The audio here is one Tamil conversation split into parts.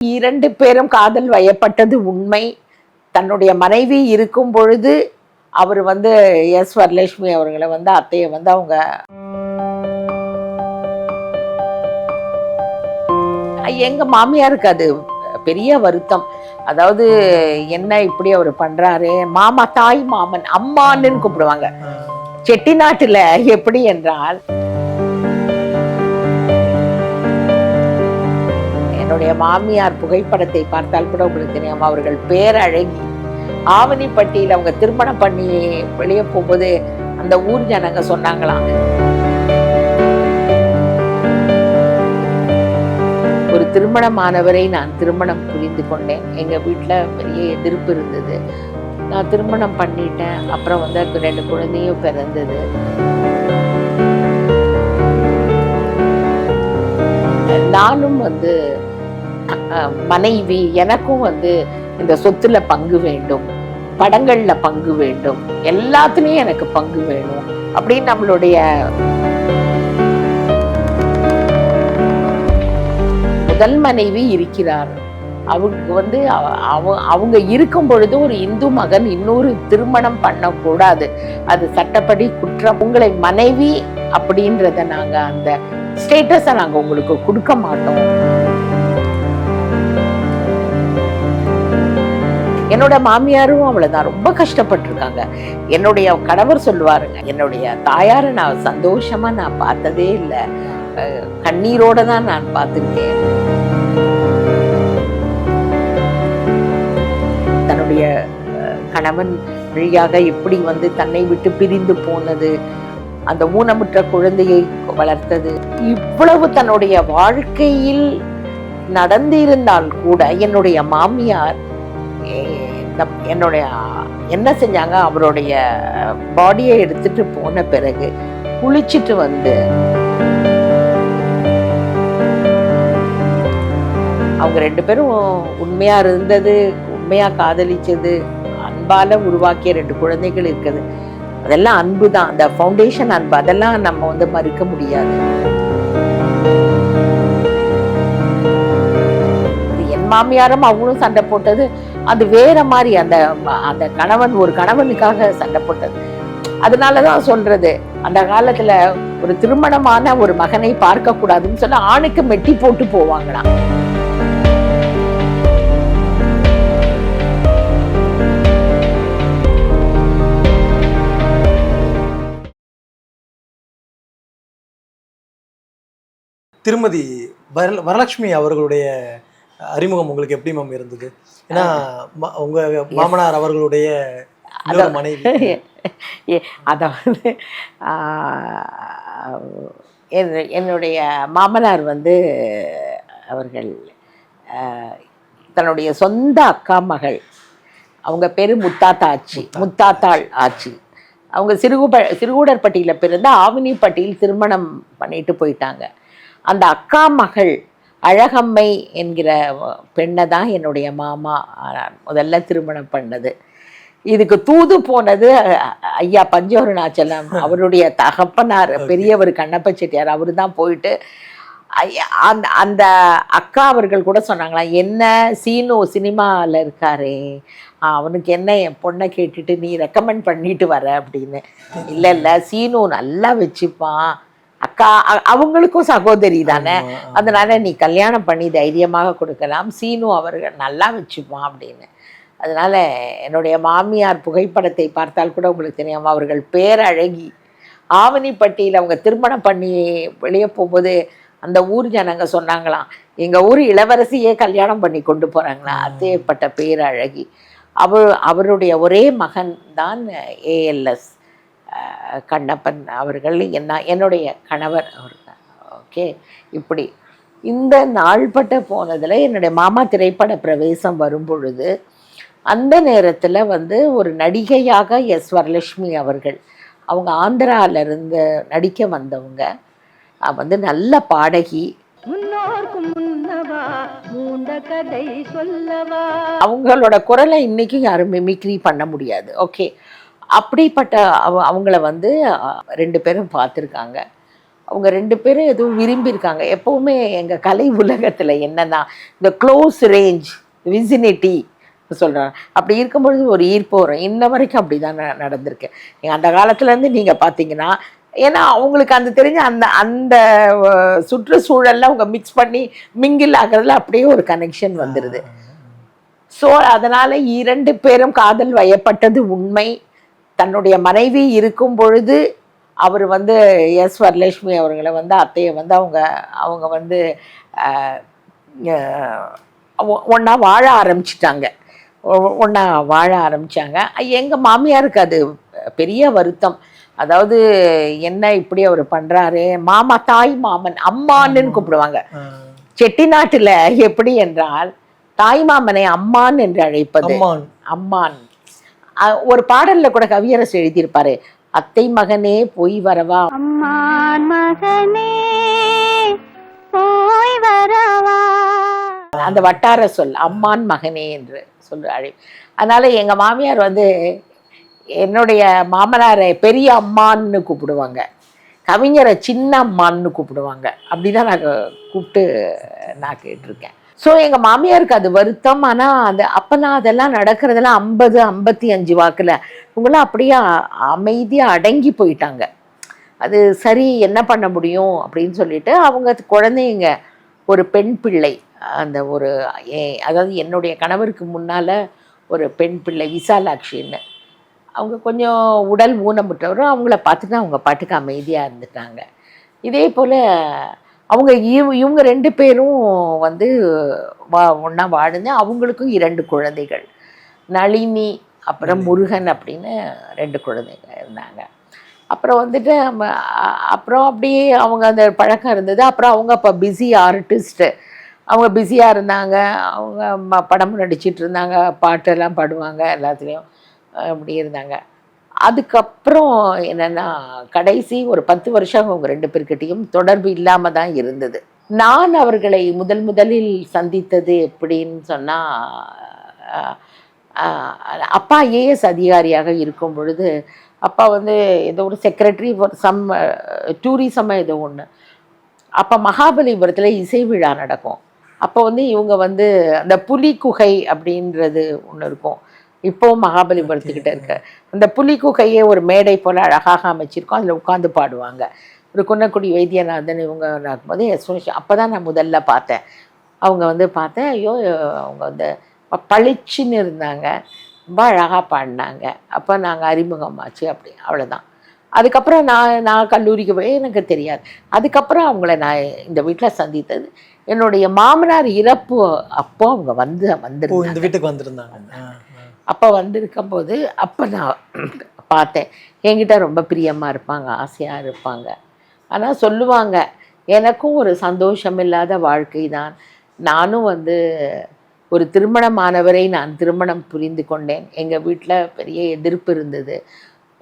இரண்டு பேரும் காதல் வயப்பட்டது உண்மை. தன்னுடைய மனைவி இருக்கும் பொழுது அவர் வந்து எஸ் வரலட்சுமி அவர்களை வந்து அத்தையை வந்து அவங்க எங்க மாமியாருக்கு அது பெரிய வருத்தம். அதாவது என்ன இப்படி அவர் பண்றாரு? மாமா தாய் மாமன் அம்மான்னு கூப்பிடுவாங்க. செட்டிநாட்டுல எப்படி என்றால் என்னுடைய மாமியார் புகைப்படத்தை பார்த்தால் கூட உங்களுக்கு தெரியும் அவர்கள் பேரழகி ஆவணிப்பட்டியில் அவங்க திருமணம் பண்ணி வெளியே போகும்போது அந்த ஊர் ஜனங்க சொன்னாங்களாம். ஒரு திருமணமானவரை நான் திருமணம் புரிந்து கொண்டேன். எங்கள் வீட்டில் பெரிய எதிர்ப்பு இருந்தது. நான் திருமணம் பண்ணிட்டேன். அப்புறம் வந்து அதுக்கு ரெண்டு குழந்தையும் பிறந்தது. நானும் வந்து மனைவி எனக்கும் வந்து இந்த சொத்துல பங்கு வேண்டும். படங்கள்ல பங்கு வேண்டும். எல்லாத்துலயும் எனக்கு பங்கு வேணும். அப்படின்னு நம்மளுடைய முதல் மனைவி இருக்கிறார். அவங்க வந்து அவ- அவங்க இருக்கும் பொழுது ஒரு இந்து மகன் இன்னொரு திருமணம் பண்ணக்கூடாது. அது சட்டப்படி குற்றம். உங்களை மனைவி அப்படின்றத நாங்க அந்த ஸ்டேட்டஸை நாங்கள் உங்களுக்கு கொடுக்க மாட்டோம். என்னோட மாமியாரும் அவ்வளவுதான் ரொம்ப கஷ்டப்பட்டிருக்காங்க. என்னுடைய கணவர் சொல்லுவாருங்க என்னுடைய தாயாரை நான் சந்தோஷமா நான் பார்த்ததே இல்லை. கண்ணீரோட தான் நான் பார்த்துருக்கேன். தன்னுடைய கணவன் வழியாக எப்படி வந்து தன்னை விட்டு பிரிந்து போனது அந்த ஊனமுற்ற குழந்தையை வளர்த்தது இவ்வளவு தன்னுடைய வாழ்க்கையில் நடந்திருந்தால் கூட என்னுடைய மாமியார் இந்த- என்னுடைய என்ன செஞ்சாங்க? அவருடைய பாடியை எடுத்துட்டு போன பிறகு குளிச்சிட்டு வந்து அவங்க ரெண்டு பேரும் உண்மையா இருந்தது உண்மையா காதலிச்சது அன்பால உருவாக்கிய ரெண்டு குழந்தைகள் இருக்குது. அதெல்லாம் அன்பு தான். அந்த ஃபவுண்டேஷன் அன்பு அதெல்லாம் நம்ம வந்து மறுக்க முடியாது. என் மாமியாரும் அவங்களும் சண்டை போட்டது. அது வேற மாதிரி அந்த அந்த கணவன் ஒரு கணவனுக்காக சண்டை போட்டது அதனாலதான் சொல்றது அந்த காலத்துல ஒரு திருமணமான ஒரு மகனை பார்க்க கூடாதுன்னு சொல்ல ஆணுக்கு மெட்டி போட்டு போவாங்களாம். திருமதி வர வரலட்சுமி அவர்களுடைய அறிமுகம் உங்களுக்கு எப்படி மேம் இருந்தது? ஏன்னா உங்க மாமனார் அவர்களுடைய மனைவி. அதாவது என்னுடைய மாமனார் வந்து அவர்கள் தன்னுடைய சொந்த அக்கா மகள். அவங்க பேரு முத்தாத்தா ஆச்சி முத்தாத்தாள் ஆச்சி. அவங்க சிறுகுப சிறுகூடற்பட்டியில் பிறந்த ஆவினிப்பட்டியில் திருமணம் பண்ணிட்டு போயிட்டாங்க. அந்த அக்கா மகள் அழகம்மை என்கிற பெண்ணை தான் என்னுடைய மாமா முதல்ல திருமணம் பண்ணது. இதுக்கு தூது போனது ஐயா பஞ்சவருணாச்சலம். அவருடைய தகப்பனார் பெரியவர் கண்ணப்ப செட்டியார் அவரு தான் போயிட்டு ஐயா, அந்த அந்த அக்கா அவர்கள் கூட சொன்னாங்களாம் என்ன சீனு சினிமாவில் இருக்காரே அவனுக்கு என்ன என் பொண்ணை கேட்டுட்டு நீ ரெக்கமெண்ட் பண்ணிட்டு வர அப்படின்னு. இல்லை இல்லை சீனு நல்லா வச்சுப்பான். அக்கா அவங்களுக்கும் சகோதரி தானே. அதனால நீ கல்யாணம் பண்ணி தைரியமாக கொடுக்கலாம். சீனு அவர்கள் நல்லா வச்சுப்பான் அப்படின்னு. அதனால என்னுடைய மாமியார் புகைப்படத்தை பார்த்தால் கூட உங்களுக்கு தெரியும் அவர்கள் பேரழகி. ஆவணிப்பட்டியில் அவங்க திருமணம் பண்ணி வெளியே போகும்போது அந்த ஊர் ஜனங்க சொன்னாங்களாம் எங்க ஊர் இளவரசியே கல்யாணம் பண்ணி கொண்டு போறாங்களா? அத்தேப்பட்ட பேரழகி. அவர் அவருடைய ஒரே மகன் தான் ஏஎல்எஸ் கண்ணப்பன் அவர்கள் என்ன என்னுடைய கணவர் அவர். ஓகே இப்படி. இந்த நாள்பட்ட போனதுல என்னுடைய மாமா திரைப்பட பிரவேசம் வரும் பொழுது அந்த நேரத்துல வந்து ஒரு நடிகையாக எஸ் வரலட்சுமி அவர்கள் அவங்க ஆந்திரால இருந்து நடிக்க வந்தவங்க வந்து நல்ல பாடகி. அவங்களோட குரலை இன்னைக்கும் யாரும் மிமிக்ரி பண்ண முடியாது. ஓகே அப்படிப்பட்ட அவ அவங்கள வந்து ரெண்டு பேரும் பார்த்துருக்காங்க. அவங்க ரெண்டு பேரும் எதுவும் விரும்பியிருக்காங்க. எப்போவுமே எங்கள் கலை உலகத்தில் என்னன்னா இந்த க்ளோஸ் ரேஞ்ச் விசினிட்டி சொல்கிறாங்க அப்படி இருக்கும்பொழுது ஒரு ஈர்ப்பு வரும். இன்ன வரைக்கும் அப்படி தான் நடந்திருக்கு. நீங்க அந்த காலத்துலேருந்து நீங்கள் பார்த்தீங்கன்னா ஏன்னா அவங்களுக்கு அந்த தெரிஞ்ச அந்த அந்த சுற்றுச்சூழல்ல அவங்க மிக்ஸ் பண்ணி மிங்கில் ஆகிறதுல அப்படியே ஒரு கனெக்ஷன் வந்துடுது ஸோ அதனால இரண்டு பேரும் காதல் வயப்பட்டது உண்மை. தன்னுடைய மனைவி இருக்கும் பொழுது அவர் வந்து எஸ் வரலட்சுமி அவர்களை வந்து அத்தையை வந்து அவங்க அவங்க வந்து ஒன்றா வாழ ஆரம்பிச்சிட்டாங்க. ஒன்றா வாழ ஆரம்பிச்சாங்க. எங்கள் மாமியாருக்கு அது பெரிய வருத்தம். அதாவது என்ன இப்படி அவர் பண்ணுறாரு மாமா தாய் மாமன் அம்மான்னு கூப்பிடுவாங்க. செட்டிநாட்டுல எப்படி என்றால் தாய்மாமனை அம்மான் என்று அழைப்பது. அம்மான். ஒரு பாடல்ல கூட கவியரசு எழுதியிருப்பாரு அத்தை மகனே போய் வரவா. அம்மான் மகனே போய் வரவா. அந்த வட்டார சொல் அம்மான் மகனே என்று சொல்லு அழை. அதனால எங்க மாமியார் வந்து என்னுடைய மாமனாரை பெரிய அம்மான்னு கூப்பிடுவாங்க. கவிஞரை சின்ன அம்மான்னு கூப்பிடுவாங்க. அப்படிதான் நான் கூப்பிட்டு நான் கேட்டிருக்கேன். ஸோ எங்கள் மாமியாருக்கு அது வருத்தம். ஆனால் அந்த அப்போல்லாம் அதெல்லாம் நடக்கிறதெல்லாம் ஐம்பது ஐம்பத்தி அஞ்சு வாக்கில். இவங்களாம் அப்படியே அமைதியாக அடங்கி போயிட்டாங்க. அது சரி என்ன பண்ண முடியும் அப்படின்னு சொல்லிட்டு அவங்க குழந்தைங்க ஒரு பெண் பிள்ளை அந்த ஒரு ஏ- அதாவது என்னுடைய கணவருக்கு முன்னால் ஒரு பெண் பிள்ளை விசாலாட்சின்னு. அவங்க கொஞ்சம் உடல் ஊனமுற்றவரும் அவங்கள பார்த்துட்டு அவங்க பாட்டுக்கு அமைதியாக இருந்துட்டாங்க. இதே போல் அவங்க இவ- இவங்க ரெண்டு பேரும் வந்து வா ஒன்றா வாழ்ந்து அவங்களுக்கும் இரண்டு குழந்தைகள். நளினி அப்புறம் முருகன் அப்படின்னு ரெண்டு குழந்தைங்க இருந்தாங்க. அப்புறம் வந்துட்டு அப்புறம் அப்படியே அவங்க அந்த பழக்கம் இருந்தது. அப்புறம் அவங்க அப்போ பிஸி ஆர்டிஸ்ட்டு அவங்க பிஸியாக இருந்தாங்க. அவங்க படமும் நடிச்சிட்டு இருந்தாங்க. பாட்டெல்லாம் பாடுவாங்க எல்லாத்துலேயும். அப்படி இருந்தாங்க. அதுக்கப்புறம் என்னன்னா கடைசி ஒரு பத்து வருஷம் அவங்க ரெண்டு பேர்கிட்டையும் தொடர்பு இல்லாமல் தான் இருந்தது. நான் அவர்களை முதல் முதலில் சந்தித்தது எப்படின்னு சொன்னால் அப்பா ஏஎஸ் அதிகாரியாக இருக்கும் பொழுது அப்பா வந்து ஏதோ ஒரு செக்ரட்டரி சம் டூரிசம் ஏதோ ஒன்று அப்போ மகாபலிபுரத்தில் இசை விழா நடக்கும். அப்போ வந்து இவங்க வந்து அந்த புலி குகை அப்படின்றது ஒன்று இருக்கும். இப்போவும் மகாபலிபுரத்துக்கிட்ட இருக்கு. அந்த புலி குகையே ஒரு மேடை போல் அழகாக அமைச்சிருக்கோம். அதில் உட்காந்து பாடுவாங்க. ஒரு குன்னக்குடி வைத்தியநாதன் இவங்க நடக்கும்போது எஸ் அப்போ தான் நான் முதல்ல பார்த்தேன். அவங்க வந்து பார்த்தேன் ஐயோ அவங்க வந்து பளிச்சுன்னு இருந்தாங்க. ரொம்ப அழகாக பாடினாங்க. அப்போ நாங்கள் அறிமுகமாச்சு அப்படி. அவ்வளோதான் அதுக்கப்புறம் நான் நான் கல்லூரிக்கு போய் எனக்கு தெரியாது. அதுக்கப்புறம் அவங்கள நான் இந்த வீட்டில் சந்தித்தது. என்னுடைய மாமனார் இறப்பு அப்போ அவங்க வந்து வந்திருந்தாங்க. வீட்டுக்கு வந்திருந்தாங்க. அப்போ வந்திருக்கும் போது அப்போ நான் பார்த்தேன். என்கிட்ட ரொம்ப பிரியமாக இருப்பாங்க ஆசையாக இருப்பாங்க. ஆனால் சொல்லுவாங்க எனக்கும் ஒரு சந்தோஷம் இல்லாத வாழ்க்கை தான். நானும் வந்து ஒரு திருமணமானவரை நான் திருமணம் புரிந்து கொண்டேன். எங்கள் வீட்டில் பெரிய எதிர்ப்பு இருந்தது.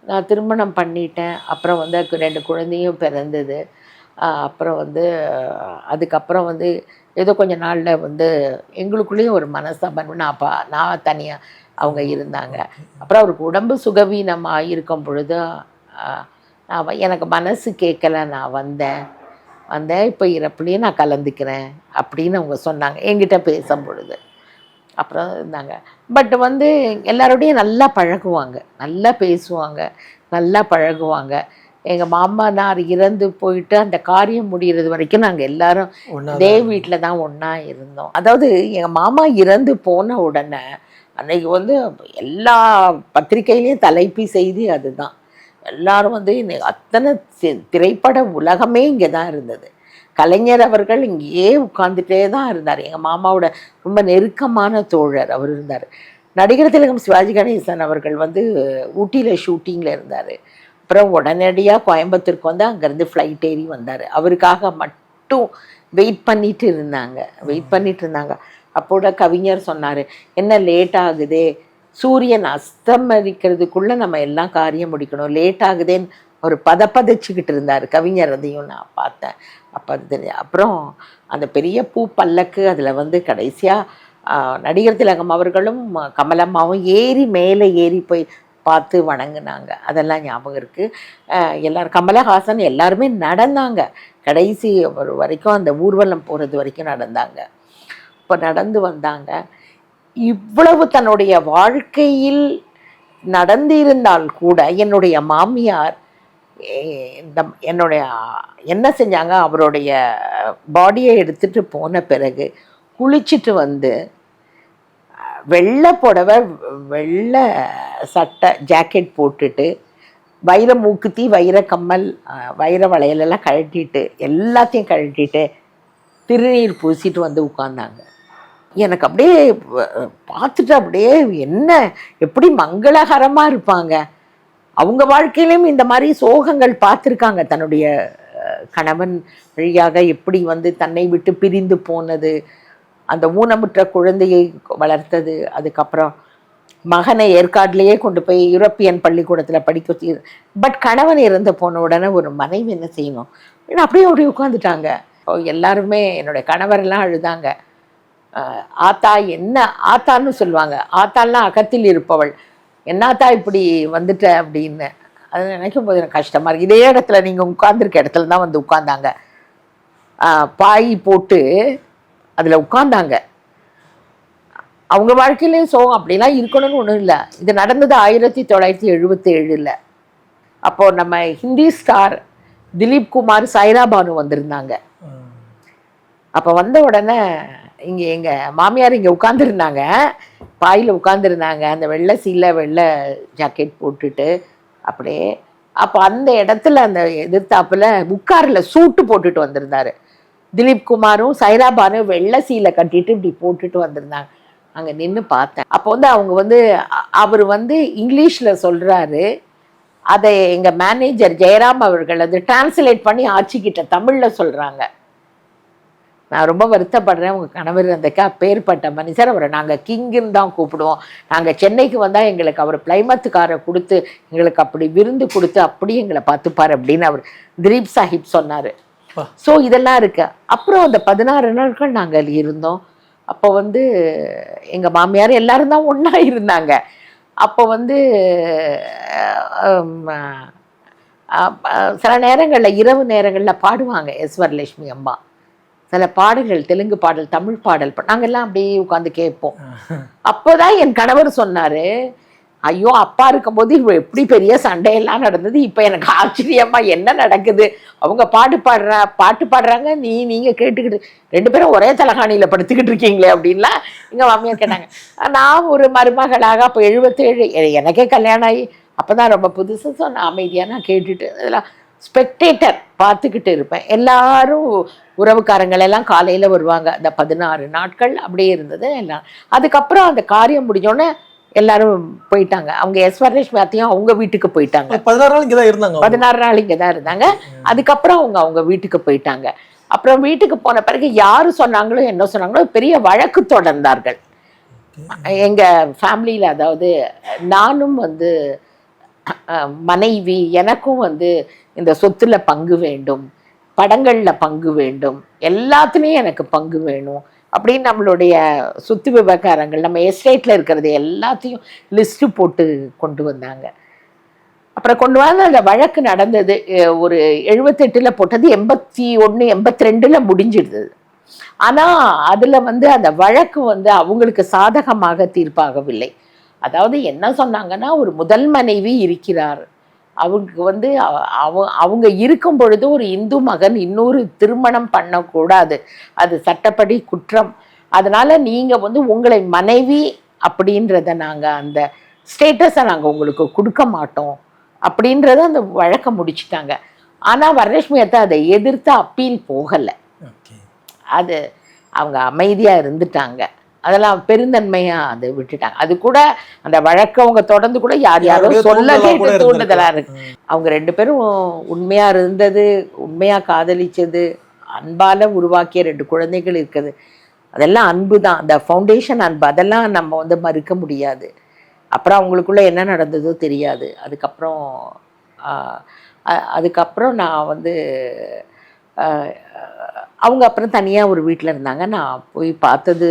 நான் திருமணம் பண்ணிட்டேன். அப்புறம் வந்து அதுக்கு ரெண்டு குழந்தையும் பிறந்தது. அப்புறம் வந்து அதுக்கப்புறம் வந்து ஏதோ கொஞ்ச நாளில் வந்து எங்களுக்குள்ளேயும் ஒரு மனஸ்தாபம். நான் அப்பா நான் தனியாக அவங்க இருந்தாங்க. அப்புறம் அவருக்கு உடம்பு சுகவீனமாக இருக்கும் பொழுது நான் எனக்கு மனசு கேட்கல. நான் வந்தேன். வந்தேன். இப்போ இறப்புலேயே நான் கலந்துக்கிறேன் அப்படின்னு அவங்க சொன்னாங்க. என்கிட்ட பேசும் பொழுது. அப்புறம் இருந்தாங்க. பட் வந்து எல்லாரோடையும் நல்லா பழகுவாங்க. நல்லா பேசுவாங்க. நல்லா பழகுவாங்க. எங்கள் மாமனார் இறந்து போயிட்டு அந்த காரியம் முடிகிறது வரைக்கும் நாங்கள் எல்லாரும் இதே வீட்டில் தான் ஒன்றா இருந்தோம். அதாவது எங்கள் மாமா இறந்து போன உடனே அன்னைக்கு வந்து எல்லா பத்திரிகையிலையும் தலைப்பு செய்தி அதுதான். எல்லாரும் வந்து இன்னைக்கு அத்தனை திரைப்பட உலகமே இங்கே தான் இருந்தது. கலைஞர் அவர்கள் இங்கேயே உட்கார்ந்துட்டே தான் இருந்தார். எங்கள் மாமாவோட ரொம்ப நெருக்கமான தோழர் அவர் இருந்தார். நடிகர் திலகம் சிவாஜி கணேசன் அவர்கள் வந்து ஊட்டியில் ஷூட்டிங்கில் இருந்தார். அப்புறம் உடனடியாக கோயம்புத்தூருக்கு வந்து அங்கேருந்து ஃப்ளைட் ஏறி வந்தார். அவருக்காக மட்டும் வெயிட் பண்ணிட்டு இருந்தாங்க. வெயிட் பண்ணிட்டு இருந்தாங்க. அப்போட கவிஞர் சொன்னார் என்ன லேட் ஆகுதே? சூரியன் அஸ்தமரிக்கிறதுக்குள்ளே நம்ம எல்லாம் காரியம் முடிக்கணும். லேட் ஆகுதேன்னு ஒரு பதப்பதைச்சிக்கிட்டு இருந்தார் கவிஞர் அதையும் நான் பார்த்தேன். அப்போ அது அப்புறம் அந்த பெரிய பூ பல்லக்கு அதில் வந்து கடைசியாக நடிகர் திலகம் அவர்களும் கமலம்மாவும் ஏறி மேலே ஏறி போய் பார்த்து வணங்கினாங்க. அதெல்லாம் ஞாபகம் இருக்குது எல்லோரும் கமலஹாசன் எல்லாருமே நடந்தாங்க. கடைசி ஒரு வரைக்கும் அந்த ஊர்வலம் போகிறது வரைக்கும் நடந்தாங்க. இப்போ நடந்து வந்தாங்க. இவ்வளவு தன்னுடைய வாழ்க்கையில் நடந்திருந்தால் கூட என்னுடைய மாமியார் இந்த என்னுடைய என்ன செஞ்சாங்க? அவருடைய பாடியை எடுத்துட்டு போன பிறகு குளிச்சுட்டு வந்து வெள்ளை புடவை வெள்ளை சட்டை ஜாக்கெட் போட்டுட்டு வைர மூக்குத்தி வைர கம்மல் வைர வளையலெல்லாம் கழட்டிட்டு எல்லாத்தையும் கழட்டிட்டு திருநீர் பூசிட்டு வந்து உட்கார்ந்தாங்க. எனக்கு அப்படியே பார்த்துட்டு அப்படியே என்ன எப்படி மங்களகரமாக இருப்பாங்க? அவங்க வாழ்க்கையிலும் இந்த மாதிரி சோகங்கள் பார்த்துருக்காங்க. தன்னுடைய கணவன் வழியாக எப்படி வந்து தன்னை விட்டு பிரிந்து போனது அந்த ஊனமுற்ற குழந்தையை வளர்த்தது அதுக்கப்புறம் மகனை ஏற்காட்டிலேயே கொண்டு போய் யூரோப்பியன் பள்ளிக்கூடத்தில் படிக்க வச்சு பட் கணவன் இறந்து போன உடனே ஒரு மனைவி என்ன செய்யணும்? ஏன்னா அப்படியே அப்படியே உட்காந்துட்டாங்க எல்லாருமே என்னுடைய கணவரெல்லாம் அழுதாங்க. ஆத்தா என்ன ஆத்தான்னு சொல்லுவாங்க. ஆத்தான்னா அகத்தில் இருப்பவள். என்னாத்தா இப்படி வந்துட்ட? அப்படின்னு. அது நினைக்கும் போது எனக்கு கஷ்டமா இருக்கு. இதே இடத்துல நீங்க உட்கார்ந்துருக்க இடத்துல தான் வந்து உட்கார்ந்தாங்க. அஹ் பாய் போட்டு அதுல உட்கார்ந்தாங்க. அவங்க வாழ்க்கையிலையும் சோகம் அப்படிலாம் இருக்கணும்னு ஒன்றும் இல்லை. இது நடந்தது ஆயிரத்தி தொள்ளாயிரத்தி எழுபத்தி ஏழில். அப்போ நம்ம ஹிந்தி ஸ்டார் திலீப் குமார் பானு வந்திருந்தாங்க. அப்போ வந்த உடனே இங்கே எங்கள் மாமியார் இங்கே உட்காந்துருந்தாங்க பாயில் உட்காந்துருந்தாங்க அந்த வெள்ளை சீலை வெள்ளை ஜாக்கெட் போட்டுட்டு அப்படியே அப்போ அந்த இடத்துல அந்த எதிர்த்தாப்புல உட்காரில் சூட்டு போட்டுட்டு வந்திருந்தாரு. திலீப் குமாரும் சைராபானும் வெள்ளை சீலை கட்டிட்டு இப்படி போட்டுட்டு வந்திருந்தாங்க. அங்கே நின்று பார்த்தேன். அப்போ வந்து அவங்க வந்து அவர் வந்து இங்கிலீஷில் சொல்கிறாரு அதை எங்கள் மேனேஜர் ஜெயராம் அவர்கள் அது டிரான்ஸ்லேட் பண்ணி ஆட்சிக்கிட்ட தமிழில் சொல்கிறாங்க நான் ரொம்ப வருத்தப்படுறேன் உங்கள் கணவர் அந்த பேர்பட்ட மனுஷர் அவரை நாங்கள் கிங்குன்னு தான் கூப்பிடுவோம். நாங்கள் சென்னைக்கு வந்தால் எங்களுக்கு அவர் பிளைமத்துக்காரை கொடுத்து எங்களுக்கு அப்படி விருந்து கொடுத்து அப்படி எங்களை பார்த்துப்பார் அப்படின்னு அவர் திலீப் சாஹிப் சொன்னார். ஸோ இதெல்லாம் இருக்கு. அப்புறம் அந்த பதினாறு நாட்கள் நாங்கள் இருந்தோம். அப்போ வந்து எங்கள் மாமியார் எல்லாரும் தான் ஒன்றா இருந்தாங்க. அப்போ வந்து சில நேரங்களில் இரவு நேரங்களில் பாடுவாங்க எஸ் வரலட்சுமி அம்மா. சில பாடல்கள் தெலுங்கு பாடல் தமிழ் பாடல் நாங்கெல்லாம் அப்படியே உட்காந்து கேட்போம். அப்போதான் என் கணவர் சொன்னாரு ஐயோ அப்பா இருக்கும்போது இவ எப்படி பெரிய சண்டையெல்லாம் நடந்தது? இப்போ எனக்கு ஆச்சரியமா என்ன நடக்குது? அவங்க பாட்டு பாடுற பாட்டு பாடுறாங்க நீ நீங்க கேட்டுக்கிட்டு ரெண்டு பேரும் ஒரே தலகாணியில படுத்துக்கிட்டு இருக்கீங்களே அப்படின்லாம் எங்க மாமியார் கேட்டாங்க. நான் ஒரு மருமகளாக அப்போ எழுபத்தேழு எனக்கே கல்யாணம் ஆகி அப்பதான் ரொம்ப புதுசு ஸோ நான் அமைதியா நான் கேட்டுட்டு இதெல்லாம் ஸ்பெக்டேட்டர் பார்த்துக்கிட்டு இருப்பேன். எல்லாரும் உறவுக்காரங்கள் எல்லாம் காலையில் வருவாங்க. அந்த பதினாறு நாட்கள் அப்படியே இருந்தது. எல்லாம். அதுக்கப்புறம் அந்த காரியம் முடிஞ்சோடனே எல்லாரும் போயிட்டாங்க. அவங்க எஸ் வரலட்சுமி அத்தையும் அவங்க வீட்டுக்கு போயிட்டாங்க. பதினாறு நாள் இங்கே தான் இருந்தாங்க. பதினாறு நாள் இங்கே தான் இருந்தாங்க. அதுக்கப்புறம் அவங்க அவங்க வீட்டுக்கு போயிட்டாங்க. அப்புறம் வீட்டுக்கு போன பிறகு யாரு சொன்னாங்களோ என்ன சொன்னாங்களோ பெரிய வழக்கு தொடர்ந்தார்கள். எங்க ஃபேமிலியில் அதாவது நானும் வந்து மனைவி எனக்கும் வந்து இந்த சொத்துல பங்கு வேண்டும் படங்கள்ல பங்கு வேண்டும் எல்லாத்துலேயும் எனக்கு பங்கு வேணும் அப்படின்னு நம்மளுடைய சொத்து விவகாரங்கள் நம்ம எஸ்டேட்ல இருக்கிறது எல்லாத்தையும் லிஸ்ட் போட்டு கொண்டு வந்தாங்க. அப்புறம் கொண்டு வந்து அந்த வழக்கு நடந்தது ஒரு எழுபத்தெட்டுல போட்டது எண்பத்தி ஒன்று எண்பத்தி ரெண்டுல முடிஞ்சிடுது. ஆனால் அதில் வந்து அந்த வழக்கு வந்து அவங்களுக்கு சாதகமாக தீர்ப்பாகவில்லை. அதாவது என்ன சொன்னாங்கன்னா ஒரு முதல் மனைவி இருக்கிறார். அவங்க வந்து அவ- அவ- அவங்க இருக்கும் பொழுது ஒரு இந்து மகன் இன்னொரு திருமணம் பண்ணக்கூடாது. அது சட்டப்படி குற்றம். அதனால நீங்க வந்து உங்களை மனைவி அப்படின்றத நாங்க அந்த ஸ்டேட்டஸை நாங்க உங்களுக்கு கொடுக்க மாட்டோம். அப்படின்றத அந்த வழக்கை முடிச்சிட்டாங்க. ஆனா வரலட்சுமி அத்தை அதை எதிர்த்து அப்பீல் போகலை. அது அவங்க அமைதியா இருந்துட்டாங்க. அதெல்லாம் பெருந்தன்மையா அது விட்டுட்டாங்க. அது கூட அந்த வழக்கு அவங்க தொடர்ந்து கூட யார் யாரோ சொல்ல கேட்டு தூண்டுதலா. இருக்கு. அவங்க ரெண்டு பேரும் உண்மையா இருந்தது உண்மையா காதலிச்சது அன்பால உருவாக்கிய ரெண்டு குழந்தைகள் இருக்குது. அதெல்லாம் அன்பு தான். அந்த ஃபவுண்டேஷன் அன்பு அதெல்லாம் நம்ம வந்து மறுக்க முடியாது. அப்புறம் அவங்களுக்குள்ள என்ன நடந்ததோ தெரியாது. அதுக்கப்புறம் அதுக்கப்புறம் நான் வந்து ஆஹ், அவங்க அப்புறம் தனியாக ஒரு வீட்டில் இருந்தாங்க. நான் போய் பார்த்தது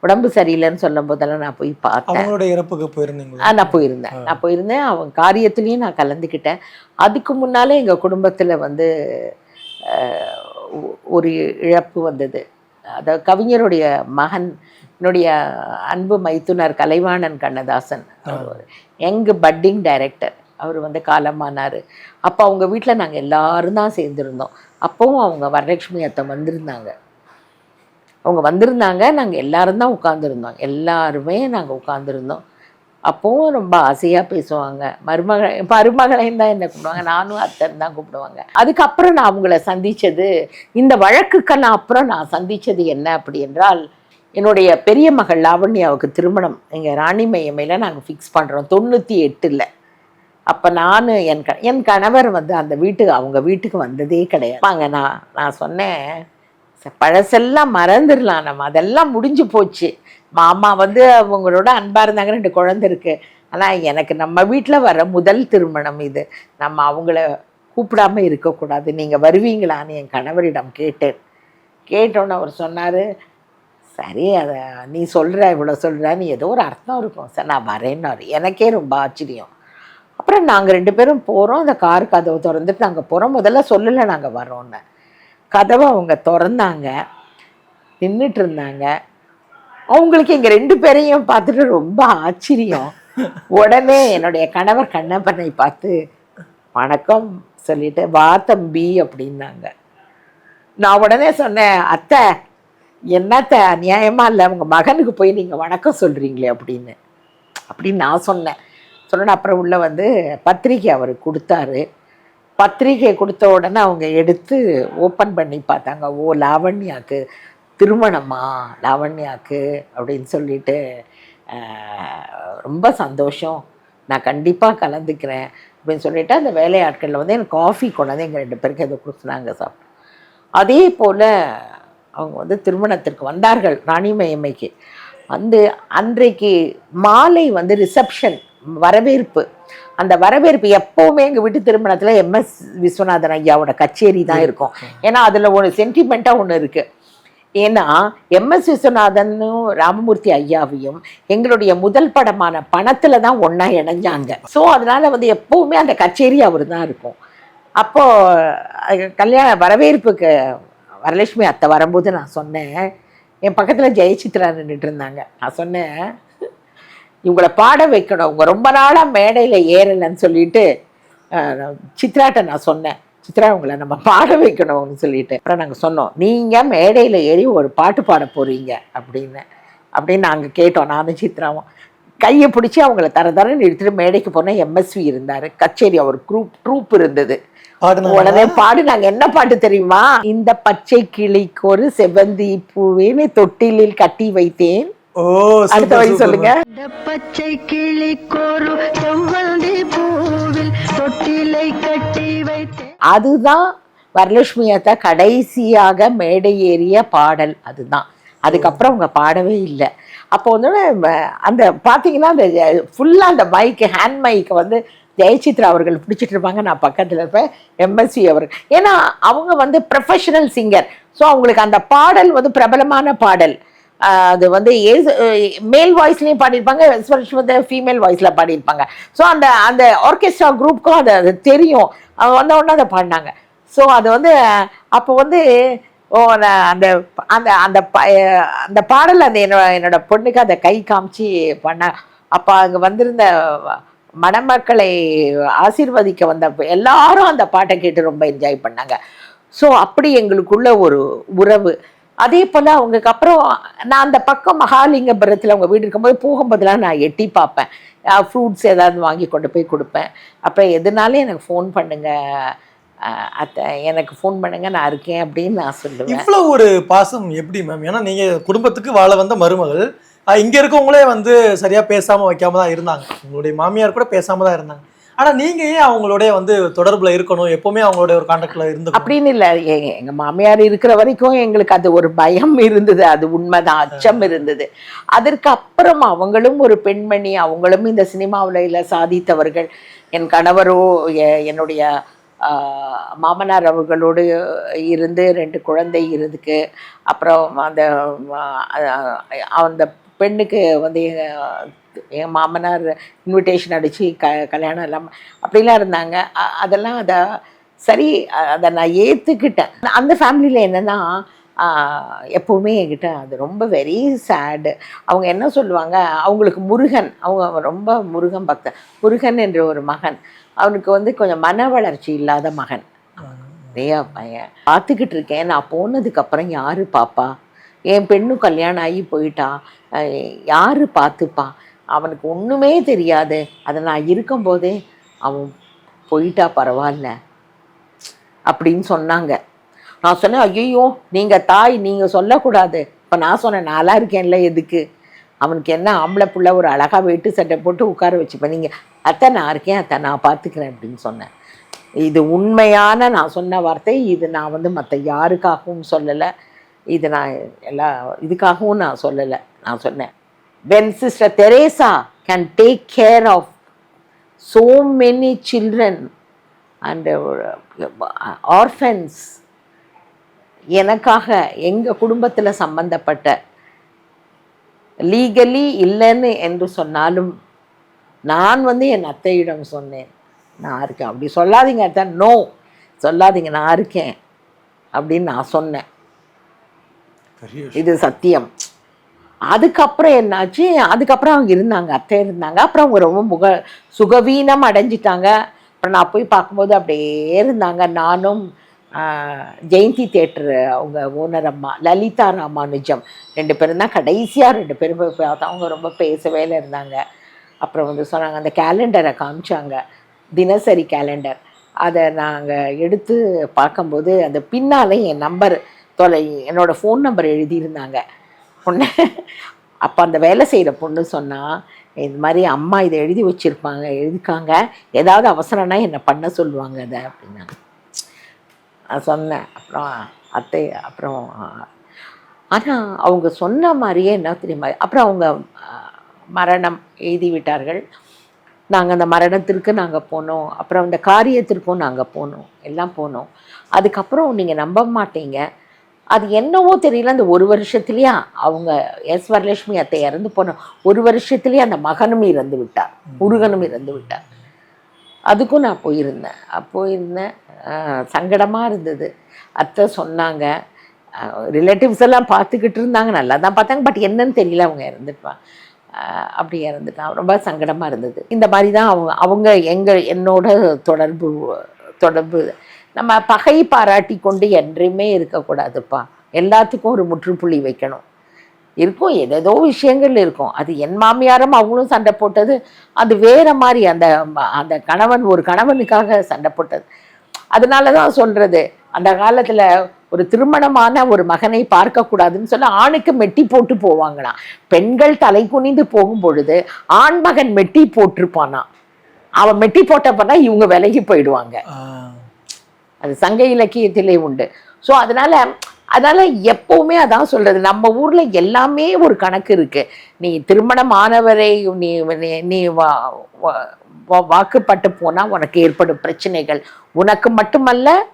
உடம்பு சரியில்லைன்னு சொல்லும் போதெல்லாம் நான் போய் பார்த்தேன். அவங்களுடைய இறப்புக்கு போயிருந்தீங்களா? ஆ, நான் போயிருந்தேன். நான் போயிருந்தேன். அவங்க காரியத்துலேயும் நான் கலந்துக்கிட்டேன். அதுக்கு முன்னாலே எங்கள் குடும்பத்தில் வந்து ஒரு இழப்பு வந்தது. அதாவது கவிஞருடைய மகன் என்னுடைய அன்பு மைத்துனர் கலைவாணன் கண்ணதாசன் அவர். Young budding director. அவர் வந்து காலமானார். அப்போ அவங்க வீட்டில் நாங்கள் எல்லாரும் தான் சேர்ந்துருந்தோம். அப்போவும் அவங்க வரலட்சுமி அத்தை வந்திருந்தாங்க. அவங்க வந்திருந்தாங்க நாங்கள் எல்லாரும் தான் உட்காந்துருந்தோம் எல்லாருமே நாங்கள் உட்காந்துருந்தோம் அப்போவும் ரொம்ப ஆசையாக பேசுவாங்க. மருமகள் மருமகளையும் தான் என்ன கூப்பிடுவாங்க? நானும் அத்தன் தான் கூப்பிடுவாங்க. அதுக்கப்புறம் நான் அவங்கள சந்தித்தது இந்த வழக்குக்கெல்லாம் அப்புறம் நான் சந்தித்தது என்ன அப்படி என்றால் என்னுடைய பெரிய மகள் லாவண்யாவுக்கு திருமணம். எங்கள் ராணி மையமையில் நாங்கள் ஃபிக்ஸ் பண்ணுறோம் தொண்ணூற்றி எட்டில். அப்போ நான் என் க என் கணவர் வந்து அந்த வீட்டுக்கு அவங்க வீட்டுக்கு வந்ததே கிடையாது. வாங்க நான் நான் சொன்னேன் பழசெல்லாம் மறந்துடலாம் நம்ம. அதெல்லாம் முடிஞ்சு போச்சு. மாமா வந்து அவங்களோட அன்பாக இருந்தாங்க ரெண்டு குழந்தை இருக்கு. ஆனால் எனக்கு நம்ம வீட்டில் வர முதல் திருமணம் இது. நம்ம அவங்கள கூப்பிடாம இருக்கக்கூடாது. நீங்கள் வருவீங்களான்னு என் கணவரிடம் கேட்டேன். கேட்டோன்னு அவர் சொன்னார் சரி அதை நீ சொல்கிற இவ்வளோ சொல்கிற நீ ஏதோ ஒரு அர்த்தம் இருக்கும். சார் நான் வரேன்னாரு. எனக்கே ரொம்ப ஆச்சரியம். அப்புறம் நாங்கள் ரெண்டு பேரும் போகிறோம் அந்த கார் கதவு திறந்துட்டு நாங்கள் போகிறோம் முதல்ல சொல்லலை நாங்கள் வரோன்னு கதவை அவங்க திறந்தாங்க நின்றுட்டு இருந்தாங்க அவங்களுக்கு எங்கள் ரெண்டு பேரையும் பார்த்துட்டு ரொம்ப ஆச்சரியம். உடனே என்னுடைய கணவர் கண்ணப்பனை பார்த்து வணக்கம் சொல்லிட்டு வா தம்பி அப்படின்னாங்க. நான் உடனே சொன்னேன் அத்தை என்னத்த நியாயமா இல்லை உங்க மகனுக்கு போய் நீங்க வணக்கம் சொல்றீங்களே அப்படின்னு. அப்படின்னு நான் சொன்னேன். சொன்னேன் அப்புறம் உள்ள வந்து பத்திரிக்கை அவர் கொடுத்தாரு. பத்திரிகை கொடுத்த உடனே அவங்க எடுத்து ஓப்பன் பண்ணி பார்த்தாங்க. ஓ லாவண்யாக்கு திருமணமா? லாவண்யாக்கு? அப்படின்னு சொல்லிட்டு ரொம்ப சந்தோஷம். நான் கண்டிப்பாக கலந்துக்கிறேன். அப்படின்னு சொல்லிட்டு அந்த வேலையாட்களில் வந்து எனக்கு காஃபி கொண்டாந்து எங்கள் ரெண்டு பேருக்கு ஏதோ கொடுத்துனாங்க சாப்பிட்டோம் அதே போல் அவங்க வந்து திருமணத்திற்கு வந்தார்கள் ராணி ராணிமயமைக்கு. வந்து அன்றைக்கு மாலை வந்து ரிசப்ஷன் வரவேற்பு. அந்த வரவேற்பு எப்போவுமே எங்கள் வீட்டு திருமணத்தில் எம்எஸ் விஸ்வநாதன் ஐயாவோட கச்சேரி தான் இருக்கும். ஏன்னா அதில் ஒரு சென்டிமெண்ட்டாக ஒன்று இருக்குது ஏன்னா எம்எஸ் விஸ்வநாதனும் ராமமூர்த்தி ஐயாவையும் எங்களுடைய முதல் படமான பணத்தில் தான் ஒன்றா இணைஞ்சாங்க. ஸோ அதனால வந்து எப்போவுமே அந்த கச்சேரி அவர் தான் இருக்கும். அப்போ அது கல்யாண வரவேற்புக்கு வரலட்சுமி அத்தை வரும்போது நான் சொன்னேன் என் பக்கத்தில் ஜெயசித்ரா நின்றுட்டு இருந்தாங்க. நான் சொன்னேன் இவங்கள பாட வைக்கணும். அவங்க ரொம்ப நாளாக மேடையில் ஏறலைன்னு சொல்லிட்டு சித்ராட்ட நான் சொன்னேன். சித்ரா உங்களை நம்ம பாட வைக்கணும்னு சொல்லிட்டு. அப்புறம் நாங்கள் சொன்னோம் நீங்கள் மேடையில் ஏறி ஒரு பாட்டு பாட போறீங்க அப்படின்னு. அப்படின்னு நாங்கள் கேட்டோம் நானும் சித்ராவும். கையை பிடிச்சி அவங்கள தர தரன்னு எடுத்துட்டு மேடைக்கு போன எம்எஸ்வி இருந்தார். கச்சேரி அவர் குரூப் ட்ரூப் இருந்தது. உடனே பாடு நாங்க என்ன பாட்டு தெரியுமா? இந்த பச்சை கிளிக்கு ஒரு செவ்வந்தி பூவேனை தொட்டிலில் கட்டி வைத்தேன். ஓ அடுத்த வரி. சொல்லுங்க. இந்த பச்சை கிளிக்கொரு செவ்வந்தி பூவில் தொட்டிலை கட்டி வைத்தேன் அதுதான் வரலட்சுமி அத்தா கடைசியாக மேடை ஏறிய பாடல். அதுதான். அதுக்கப்புறம் அவங்க பாடவே இல்லை. அப்போ வந்து அந்த பார்த்தீங்கன்னா அந்த ஃபுல்லாக அந்த மைக்கு ஹேண்ட் மைக்கை வந்து ஜெயசித்ரா அவர்கள் பிடிச்சிட்டு இருப்பாங்க. நான் பக்கத்தில் இருப்பேன். எம்எஸ்சி அவர்கள். ஏன்னா அவங்க வந்து ப்ரொஃபஷனல் சிங்கர் ஸோ அவங்களுக்கு அந்த பாடல் வந்து பிரபலமான பாடல். அது வந்து மேல் வாய்ஸ்லேயும் பாடியிருப்பாங்க எஸ்பெஷல் வந்து ஃபீமேல் வாய்ஸில் பாடியிருப்பாங்க. ஸோ அந்த அந்த ஆர்கெஸ்ட்ரா குரூப்புக்கும் அது அது தெரியும். அவங்க வந்த உடனே அதை பாடினாங்க. ஸோ அது வந்து அப்போ வந்து ஓ அந்த அந்த அந்த ப- அந்த பாடல் அந்த என்னோட என்னோட பொண்ணுக்கு அதை கை காமிச்சு பண்ண அப்போ அங்கே வந்திருந்த மணமக்களை ஆசீர்வதிக்க வந்த எல்லாரும் அந்த பாட்டை கேட்டு ரொம்ப என்ஜாய் பண்ணாங்க. ஸோ அப்படி எங்களுக்குள்ள ஒரு உறவு. அதே போல் அவங்களுக்கு அப்புறம் நான் அந்த பக்கம் மகாலிங்கபுரத்தில் அவங்க வீடு இருக்கும்போது போகும்போதெல்லாம் நான் எட்டி பார்ப்பேன். ஃப்ரூட்ஸ் ஏதாவது வாங்கி கொண்டு போய் கொடுப்பேன். அப்புறம் எதுனாலும் எனக்கு ஃபோன் பண்ணுங்க அத்தை. எனக்கு ஃபோன் பண்ணுங்க நான் இருக்கேன் அப்படின்னு நான் சொல்லுவேன். இவ்வளோ ஒரு பாசம் எப்படி மேம் ஏன்னா நீங்கள் குடும்பத்துக்கு வாழ வந்த மருமகள் இங்கே இருக்கவங்களே வந்து சரியாக பேசாமல் வைக்காம தான் இருந்தாங்க. உங்களுடைய மாமியார் கூட பேசாமல் தான் இருந்தாங்க. ஆனா நீங்க ஏன் அவங்களோட வந்து தொடர்புல இருக்கணும்? எப்பவுமே அவங்களோட ஒரு கான்டாக்ட்ல இருந்து அப்படின்னு இல்லை. எங்க மாமியார் இருக்கிற வரைக்கும் எங்களுக்கு அது ஒரு பயம் இருந்தது. அது உண்மைதான். அச்சம் இருந்தது. அதற்கு அப்புறம் அவங்களும் ஒரு பெண்மணி அவங்களும் இந்த சினிமா உலகில் சாதித்தவர்கள். என் கணவரோ என்னுடைய மாமனார் அவர்களோடு இருந்து ரெண்டு குழந்தை இருக்கு அப்புறம் அந்த அந்த பெண்ணுக்கு வந்து என் மாமனார் இன்விடேஷன் அடித்து க கல்யாணம் இல்லாமல் அப்படிலாம் இருந்தாங்க. அதெல்லாம் அதை சரி அதை நான் ஏற்றுக்கிட்டேன் அந்த ஃபேமிலியில் என்னென்னா எப்போவுமே என்கிட்ட அது ரொம்ப வெரி சேடு அவங்க என்ன சொல்லுவாங்க அவங்களுக்கு முருகன் அவங்க ரொம்ப முருகன் பக்தன். முருகன் என்ற ஒரு மகன். அவனுக்கு வந்து கொஞ்சம் மன வளர்ச்சி இல்லாத மகன். நிறையா பையன் பார்த்துக்கிட்டு இருக்கேன். நான் போனதுக்கப்புறம் யார் பாப்பா? என் பெண்ணும் கல்யாணம் ஆகி போயிட்டா. யார் பார்த்துப்பா? அவனுக்கு ஒன்றுமே தெரியாது. அதை நான் இருக்கும்போதே அவன் போயிட்டா பரவாயில்ல அப்படின்னு சொன்னாங்க. நான் சொன்னேன் ஐயோ நீங்கள் தாய் நீங்கள் சொல்லக்கூடாது. இப்போ நான் சொன்னேன் நாளாக இருக்கேன்ல எதுக்கு? அவனுக்கு என்ன ஆம்பளை புள்ள ஒரு அழகாக வெட்டு சட்டை போட்டு உட்கார வச்சுப்பேன் நீங்கள் அத்தை நான் இருக்கேன் அத்தை நான் பார்த்துக்கிறேன் அப்படின்னு சொன்னேன். இது உண்மையான நான் சொன்ன வார்த்தை. இது நான் வந்து மற்ற யாருக்காகவும் சொல்லலை. இது நான் எல்லா இதுக்காகவும் நான் சொல்லலை நான் சொன்னேன். When sister Teresa can take care of so many children and orphans எனக்காக எங்கள் குடும்பத்தில் சம்பந்தப்பட்ட லீகலி இல்லைன்னு என்று சொன்னாலும் நான் வந்து என் அத்தையிடம் சொன்னேன். நான் இருக்கேன். அப்படி சொல்லாதீங்க அத்தை. நோ சொல்லாதீங்க நான் இருக்கேன். அப்படின்னு நான் சொன்னேன். இது சத்தியம். அதுக்கப்புறம் என்னாச்சு? அதுக்கப்புறம் அவங்க இருந்தாங்க அத்தை இருந்தாங்க. அப்புறம் அவங்க ரொம்ப முக சுகவீனம் அடைஞ்சிட்டாங்க. அப்புறம் நான் போய் பார்க்கும்போது அப்படியே இருந்தாங்க. நானும் ஜெயந்தி தேட்டர் அவங்க ஓனர் அம்மா லலிதா ராமானுஜம் ரெண்டு பேரும் தான் கடைசியாக ரெண்டு பேரும் போய் பார்த்தா அவங்க ரொம்ப பேசவே இருந்தாங்க. அப்புறம் வந்து சொன்னாங்க அந்த கேலண்டரை காமிச்சாங்க. தினசரி கேலண்டர் அதை நாங்கள் எடுத்து பார்க்கும்போது அந்த பின்னாலே என் நம்பர் தொலை என்னோடய ஃபோன் நம்பர் எழுதியிருந்தாங்க. பொண்ணு. அப்போ அந்த வேலை செய்கிற பொண்ணு சொன்னால் இது மாதிரி அம்மா இதை எழுதி வச்சுருப்பாங்க எழுதிக்காங்க. ஏதாவது அவசரம்னா என்னை பண்ண சொல்லுவாங்க அதை அப்படின்னாங்க. நான் சொன்னேன். அப்புறம் அத்தை அப்புறம் ஆனால் அவங்க சொன்ன மாதிரியே என்ன தெரியுமா? அப்புறம் அவங்க மரணம் எழுதி விட்டார்கள். நாங்கள் அந்த மரணத்திற்கு நாங்கள் போனோம். அப்புறம் அந்த காரியத்திற்கும் நாங்கள் போனோம். எல்லாம் போனோம். அதுக்கப்புறம் நீங்கள் நம்ப மாட்டீங்க. அது என்னவோ தெரியல அந்த ஒரு வருஷத்துலேயே அவங்க எஸ் வரலட்சுமி அத்தை இறந்து போன ஒரு வருஷத்துலேயே அந்த மகனும் இறந்து விட்டார் முருகனும் இறந்து விட்டார். அதுக்கும் நான் போயிருந்தேன். போயிருந்தேன். சங்கடமாக இருந்தது. அத்தை சொன்னாங்க ரிலேட்டிவ்ஸ் எல்லாம் பார்த்துக்கிட்டு இருந்தாங்க நல்லா தான் பார்த்தாங்க பட் என்னன்னு தெரியல அவங்க இறந்துட்டான் அப்படி இறந்துட்டான் ரொம்ப சங்கடமாக இருந்தது. இந்த மாதிரி தான் அவங்க அவங்க எங்கள் என்னோட தொடர்பு தொடர்பு நம்ம பகை பாராட்டி கொண்டு என்றையுமே இருக்கக்கூடாதுப்பா. எல்லாத்துக்கும் ஒரு முற்றுப்புள்ளி வைக்கணும். இருக்கும் ஏதேதோ விஷயங்கள் இருக்கும். அது என் மாமியாரும் அவங்களும் சண்டை போட்டது. அது வேற மாதிரி அந்த அந்த கணவன் ஒரு கணவனுக்காக சண்டை போட்டது. அதனால தான் சொல்றது. அந்த காலத்துல ஒரு திருமணமான ஒரு மகனை பார்க்கக்கூடாதுன்னு சொல்ல ஆணுக்கு மெட்டி போட்டு போவாங்களாம். பெண்கள் தலை குனிந்து போகும் பொழுது ஆண் மகன் மெட்டி போட்டிருப்பானா அவன் மெட்டி போட்டப்பனா இவங்க விலகி போயிடுவாங்க. அது சங்க இலக்கியத்திலே உண்டு. ஸோ அதனால அதனால எப்பவுமே அதான் சொல்றது. நம்ம ஊர்ல எல்லாமே ஒரு கணக்கு இருக்கு. நீ திருமணம் ஆனவரை நீ நீ- வா- வாக்குப்பட்டு போனா உனக்கு ஏற்படும் பிரச்சனைகள். உனக்கு மட்டுமல்ல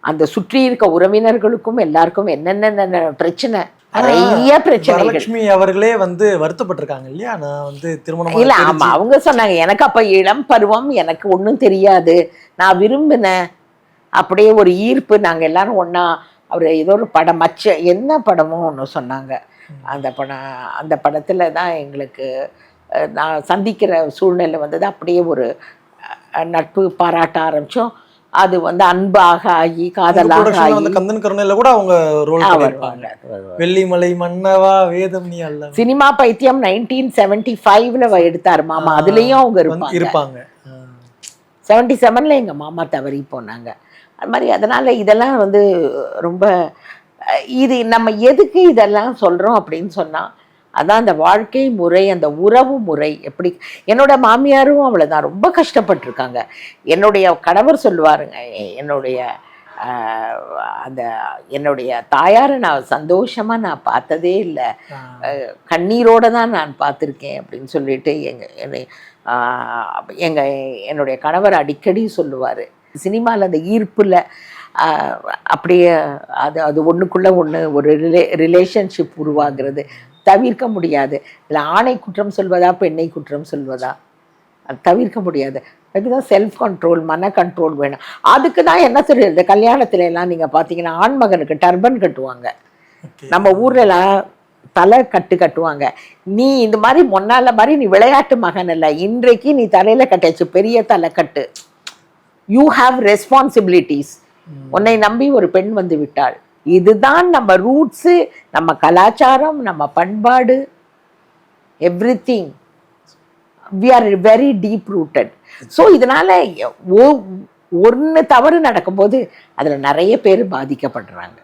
அந்த சுற்றி இருக்க உறவினர்களுக்கும் எல்லாருக்கும் என்னென்ன பிரச்சனை? நிறைய பிரச்சனைகள். வரலட்சுமி அவர்களே வந்து வருத்தப்பட்டிருக்காங்க இல்லையா? நான் வந்து திருமணம் இல்ல ஆமா அவங்க சொன்னாங்க எனக்கு அப்ப இளம் பருவம் எனக்கு ஒண்ணும் தெரியாது. நான் விரும்பினேன் அப்படியே ஒரு ஈர்ப்பு. நாங்க எல்லாரும் ஒண்ணா அவர் ஏதோ ஒரு படம் மச்ச என்ன படமோ ஒன்று சொன்னாங்க. அந்த படம் அந்த படத்துல தான் எங்களுக்கு நான் சந்திக்கிற சூழ்நிலை வந்தது. அப்படியே ஒரு நட்பு பாராட்ட ஆரம்பிச்சோம். அது வந்து அன்பாக ஆகி காதலாக ஆகி. கந்தன் கருணையில கூட அவங்க ரோல் பண்ணிருப்பாங்க. வெள்ளிமலை மன்னவா வேதம் நீ அல்ல சினிமா பைத்தியம் நைன்டீன் செவன்டி ஃபைவ்ல எடுத்தாரு மாமா. அதுலயும் அவங்க இருப்பாங்க. செவன்டி செவனில் எங்கள் மாமா தவறி போனாங்க. அது மாதிரி அதனால் இதெல்லாம் வந்து ரொம்ப இது நம்ம எதுக்கு இதெல்லாம் சொல்கிறோம் அப்படின்னு சொன்னால் அதான் அந்த வாழ்க்கை முறை அந்த உறவு முறை எப்படி என்னோட மாமியாரும் அவ்வளோதான் ரொம்ப கஷ்டப்பட்டிருக்காங்க. என்னுடைய கணவர் சொல்லுவாருங்க என்னுடைய அந்த என்னுடைய தாயாரை நான் சந்தோஷமாக நான் பார்த்ததே இல்லை. கண்ணீரோட தான் நான் பார்த்துருக்கேன் அப்படின்னு சொல்லிட்டு எங்கள் என்னை எங்கள் என்னுடைய கணவர் அடிக்கடி சொல்லுவார். சினிமாவில் அந்த ஈர்ப்பில் அப்படியே அது அது ஒன்றுக்குள்ளே ஒன்று ஒரு ரிலே ரிலேஷன்ஷிப் உருவாகிறது. தவிர்க்க முடியாது. இல்லை ஆணை குற்றம் சொல்வதா பெண்ணை குற்றம் சொல்வதா? அது தவிர்க்க முடியாது. அதுக்குதான் செல்ஃப் கண்ட்ரோல் மன கண்ட்ரோல் வேணும். அதுக்கு தான் என்ன சொல்றது? கல்யாணத்துல எல்லாம் நீங்கள் பார்த்தீங்கன்னா ஆண்மகனுக்கு டர்பன் கட்டுவாங்க. நம்ம ஊர்ல எல்லாம் தலை கட்டு கட்டுவாங்க. நீ இந்த மாதிரி முன்னால மாதிரி நீ விளையாட்டு மகன் இல்ல. இன்றைக்கு நீ தலையில கட்டாச்சு பெரிய தலை கட்டு. யூ ஹாவ் ரெஸ்பான்சிபிலிட்டிஸ் உன்னை நம்பி ஒரு பெண் வந்து விட்டாள். இதுதான் நம்ம ரூட்ஸு நம்ம கலாச்சாரம் நம்ம பண்பாடு. Everything we are very deep rooted so இதனால ஒன்று தவறு நடக்கும்போது அதில் நிறைய பேர் பாதிக்கப்படுறாங்க.